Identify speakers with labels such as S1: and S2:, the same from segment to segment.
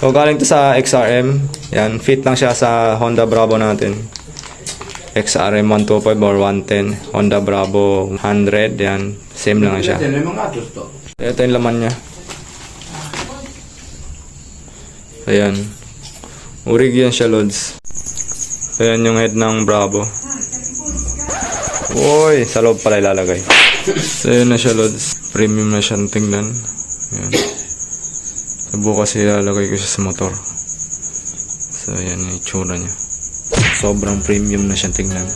S1: So galing to sa XRM. Yan, fit lang siya sa Honda Bravo natin. XRM 125 or 110. Honda Bravo 100. Yan, same lang siya. Ito yung laman niya. Ayan. Urig yan siya, Lods. Ayan yung head ng Bravo. Uy, sa loob pala ilalagay. So, ayan na siya, Lods. Premium na siyang tingnan. Ayan. Bukas ilalagay ko siya sa motor. So, ayan yung itsura niya. Sobrang premium na siyang tingnan.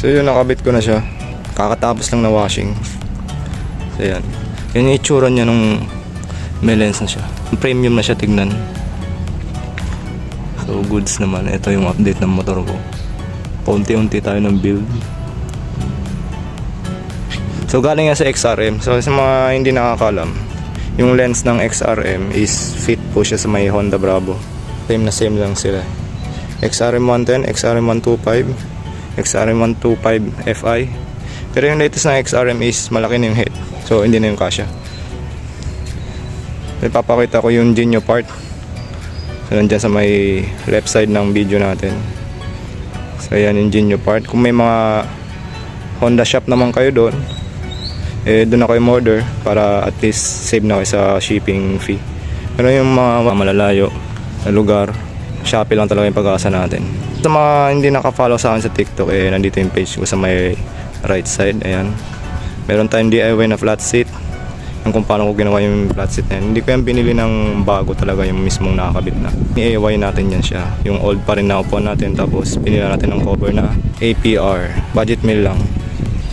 S1: So yun, nakabit ko na siya. Kakatapos lang na washing. So yan. Yan yung itsura niya nung may lens na siya. Premium na siya tignan. So goods naman. Ito yung update ng motor ko. Paunti-unti tayo ng build. So galing nga sa XRM. So sa mga hindi nakakalam, yung lens ng XRM is fit po siya sa may Honda Bravo. Same na same lang sila. XRM 110, XRM 125, XRM 125 FI. Pero yung latest na XRM is malaki na yung head. So hindi na yung kasya. Ipapakita ko yung Genio part. So nandyan sa may left side ng video natin. So ayan yung Genio part. Kung may mga Honda shop naman kayo doon, eh doon na kayo order para at least save na kayo sa shipping fee. Pero yung mga malalayo na lugar, Shopee lang talaga yung pag-asa natin. Sa mga hindi naka-follow sa akin sa TikTok, eh, nandito yung page ko sa may right side. Ayan. Meron tayong DIY na flat seat. Yung kung paano ko ginawa yung flat seat na yan. Hindi ko yan binili ng bago talaga yung mismong nakakabit na. I-AY natin yan siya. Yung old pa rin na upuan natin. Tapos pinila natin ng cover na APR. Budget meal lang.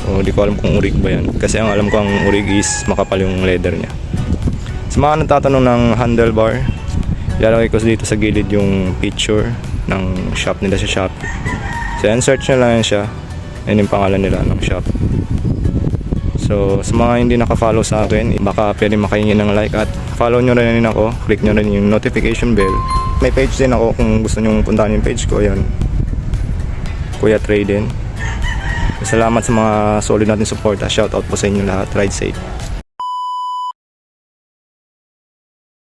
S1: So, di ko alam kung urig ba yan. Kasi ang alam ko ang urig is makapal yung leather niya. Sa mga nagtatanong ng handlebar, ilalagay ko dito sa gilid yung picture ng shop nila sa Shopee. So, yan, search nyo lang yan siya. Yan yung pangalan nila ng shop. So, sa mga hindi naka-follow sa akin, baka pwede makahingi ng like at follow nyo rin ako. Click nyo rin yung notification bell. May page din ako kung gusto nyo puntahan yung page ko. Yan. Kuya Trade din. Salamat sa mga solid natin support. Shout out po sa inyo lahat. Ride safe.